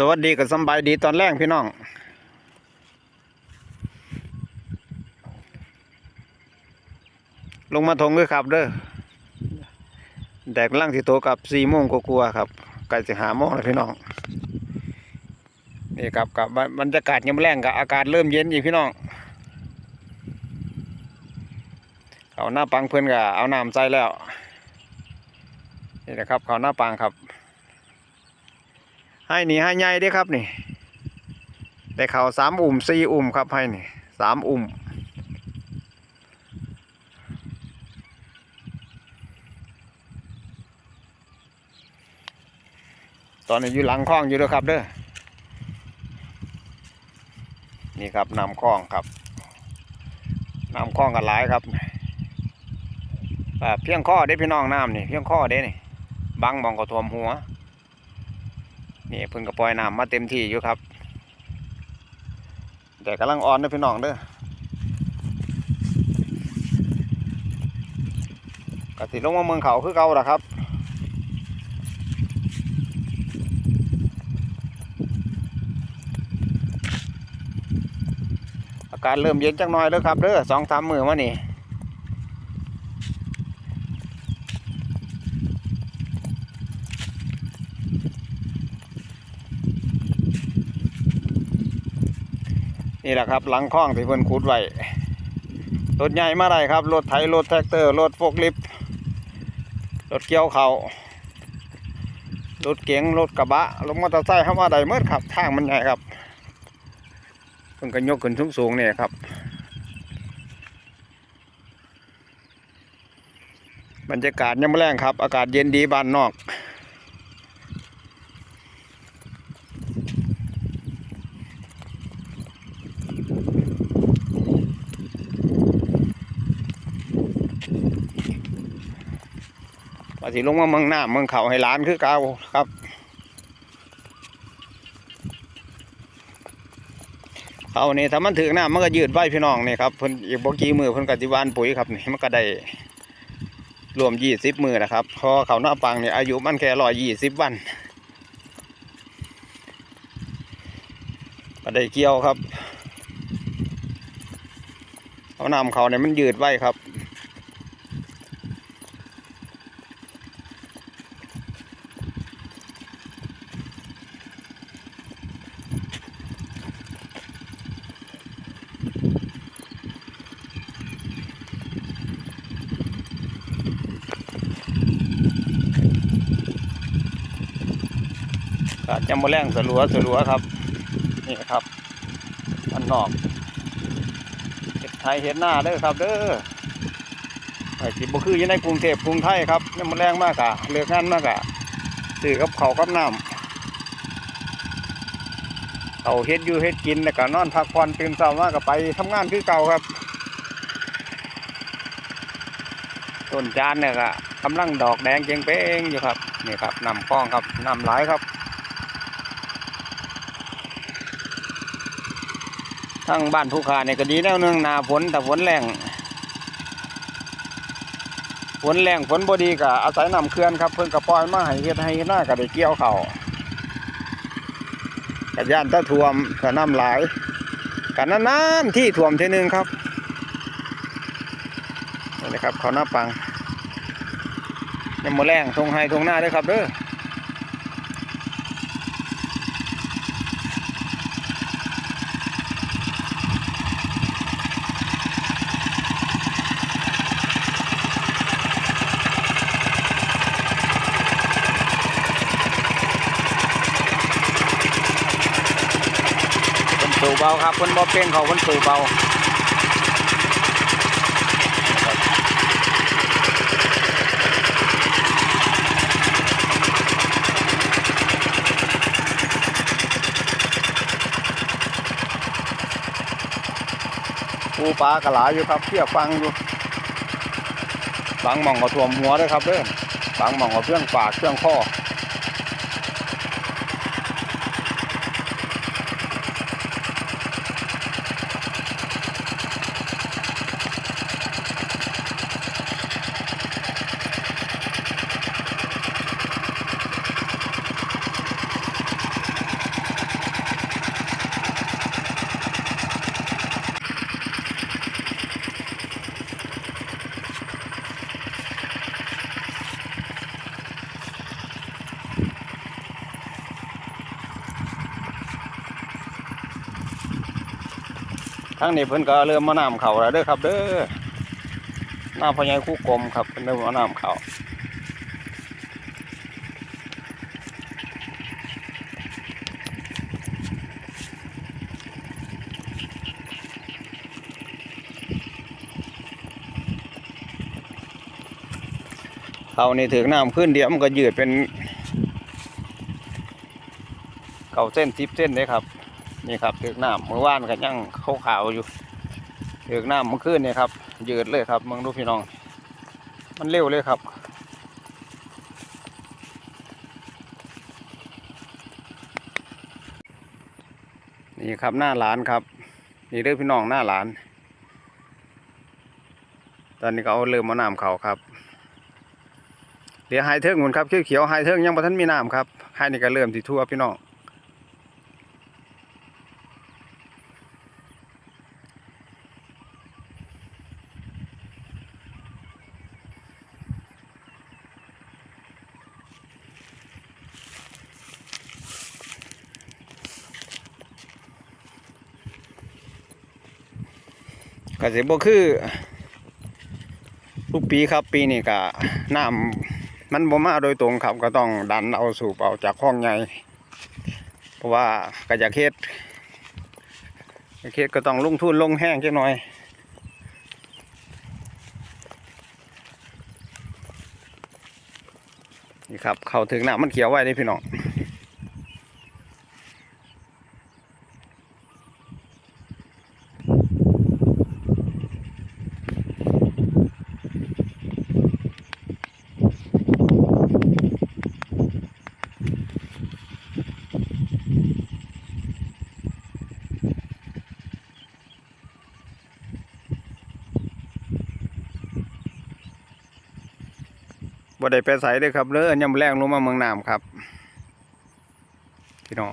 สวัสดีกับสบายดีตอนแรกพี่น้อง ลงมาทงด้วยครับเด้อแดกล่างที่โตกับสี่โมงกลัวครับใกล้จะหาโมงแล้วพี่น้องนี่ครับกับบรรยากาศยามแรงกับอากาศเริ่มเย็นอีกพี่น้องเอาหน้าปังเพื่อนกับเอาน้ำใส่แล้วนี่นะครับเขาหน้าปังครับ ให้นี่ให้ใหญ่ด้ครับนี่ได้เขาสามอุ่มสี่อุ่มครับให้นี่สามอุ่มตอนนี้อยู่หลังคลองอยู่ด้วยครับเด้อ นี่ครับน้ำคลองครับน้ำคลองกันหลายครับเพียงข้อได้พี่น้องน้ำนี่เพียงข้อเด้นี่บังมองก็ท่วมหัว นี่เพิ่นก็ปล่อยน้ำมาเต็มที่อยู่ครับ แต่กำลังอ่อนเด้อพี่น้องเด้อกสิลงมาเมืองเขาคือเก่าล่ะครับอากาศเริ่มเย็นจังหน่อยแล้วครับเด้อสองสามมือมานี่ นี่แหละครับหลังคลองที่เพิ่นขุดไว้รถใหญ่มาได้ครับ รถไถรถแท็กเตอร์รถโฟกลิฟต์รถเกี่ยวเขารถเก๋งรถกระบะรถมอเตอร์ไซค์เข้ามาได้เมื่อครับทางมันใหญ่ครับเพิ่นก็ยกขึ้นสูงๆเนี่ยครับ บรรยากาศยังไม่แรงครับ อากาศเย็นดีบ้านนอก ว่าสิลงมาเมืองหน้าเมืองเขาให้ร้านคือเก่าครับเขานี่ถ้ามันถึงหน้ามันก็ยืดไว้พี่น้องนี่ครับเพิ่นอีกบกี่มือเพิ่นก็สิวานปุ๋ยครับนี่มันก็ได้รวมยี่สิบมือนะครับพอเขาหน้าปังเนี่ยอายุมันแค่ร้อยยี่สิบวันก็ได้เกี่ยวครับเอาน้ำเขาเนี่ยมันยืดไว้ครับาดยำมแรงสลัวสลัวครับ นี่ครับอันนอกเห็ดไทยเห็ดหน้าเด้อครับ เด้อไอ้ที่บ่คืออยู่ในกรุงเทพกรุงไทยครับยำมะแรงมากอะเลือกงานมากอะซื้อกับเขากับน้ำเขาเฮ็ดอยู่เฮ็ดกินแล้วก็นอนพักผ่อนตื่นเช้ามากก็ไปทำงานคือเก่าครับต้นจานเนี่ยก็กำลังดอกแดงเจงเป้งอยู่ครับนี่ครับนำคลองครับนำหลายครับ ทั้งบ้านผู้ขาเนี่ยก็ดีแนวหนึงหนาฝนแต่ฝนแรงฝนแรงฝนบดีก็อาศัยน้ำเขื่อนครับเพิ่นก็ปอยมาให้เฮ็ดให้หน้าก็ได้เกี่ยวเขาวกระย่านตะท่วมก็น้ำหลายกันนานๆที่ท่วมทีหนึงครับนี่นะครับเขาหน้าปังยังโมแรงทงไฮทงหน้าด้วยครับเด้อ สูบเบาครับคนบ่เป็นเขาคนสูบเบาปูปลากระหลาอยู่ครับเทียฟังอยู่บางหมองก็ท่วมหัวด้วยครับเด้อบางหมองก็เครื่องปากเครื่องข้อ ทั้งนี้เพิ่นก็เริ่มมาน้ำเขาแล้วเด้อครับ เด้อหน้าพญายคู่กลมครับเพิ่นเริ่มมาน้ำเขาเขานี่ถึงน้ำขึ้นเดียวมันก็ยืดเป็นเก่าเส้นทิปเส้นเลยครับ นี่ครับถึกน้ำเมื่อวานก็ยังขาวๆอยู่ถึกน้ำเมื่อคืนนี่ครับยืดเลยครับมึงดูพี่น้อง มันเร็วเลยครับนี่ครับหน้าร้านครับ นี่เด้อพี่น้องหน้าร้าน ตอนนี้ก็เอาเริ่มมาน้ำเขาครับเดี๋ยวไฮเทิงหุ่นครับเขียวๆไฮเทิงยังบ่ทันมีน้ำครับไฮนี่ก็เริ่มที่ทั่วพี่น้อง ก็สิบ่คือทุกปีครับปีนี้ก็น้ำมันบ่มาโดยตรงครับ ก็ต้องดันเอาสูบเอาจากคลองใหญ่เพราะว่าก็อยากเฮ็ดอยาเฮ็ดก็ต้องลงทุนลงแห้งจักหน่อยนี่ครับ เข้าถึงน้ำมันเขียวไว้ได้พี่น้อง บ่ได้ไปใส่เลยครับเด้อยำแรงลงมาเมืองน้ำครับพี่น้อง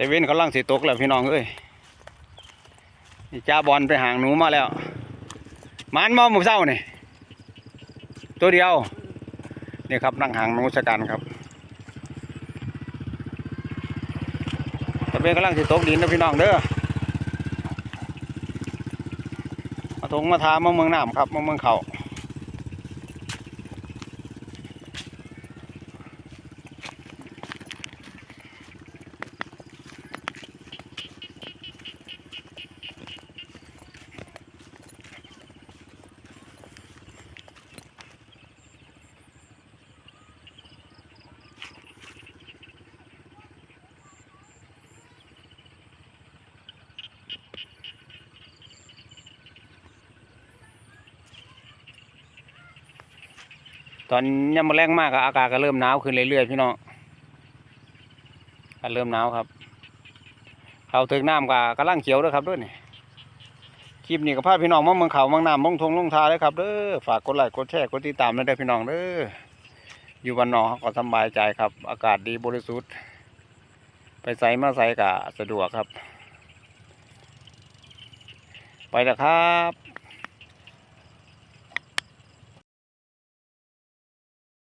แต่เว้นกำลังสิตกแล้วพี่น้องเอ้ยนี่จ้าบอลไปหางหนูมาแล้วมันมาหมูเศร้านี่ตัวเดียวนี่ครับนั่งหางหนูสกันครับแต่เว้นกำลังสิตกดินนะพี่น้องเด้อมาทงมาทามาเมืองน้ำครับมาเมืองเขา ตอนยังมาแรงมากอะอากาศก็เริ่มหนาวขึ้นเรื่อยๆพี่น้องก็เริ่มหนาวครับเขาถึงน้ำก็กำลังเขียวด้วยครับด้วยนี่คลิปนี้ก็พาพี่น้องมาเมืองเขาเมืองน้ำเมืองทงลงทาเลยครับเด้อฝากกดไลค์กดแชร์กดติดตามด้วยเด้อพี่น้องเด้ออยู่บ้านนอกก็สบายใจครับ อากาศดีบริสุทธิ์ ไปใส่มาใส่ก็สะดวกครับ ไปแล้วครับ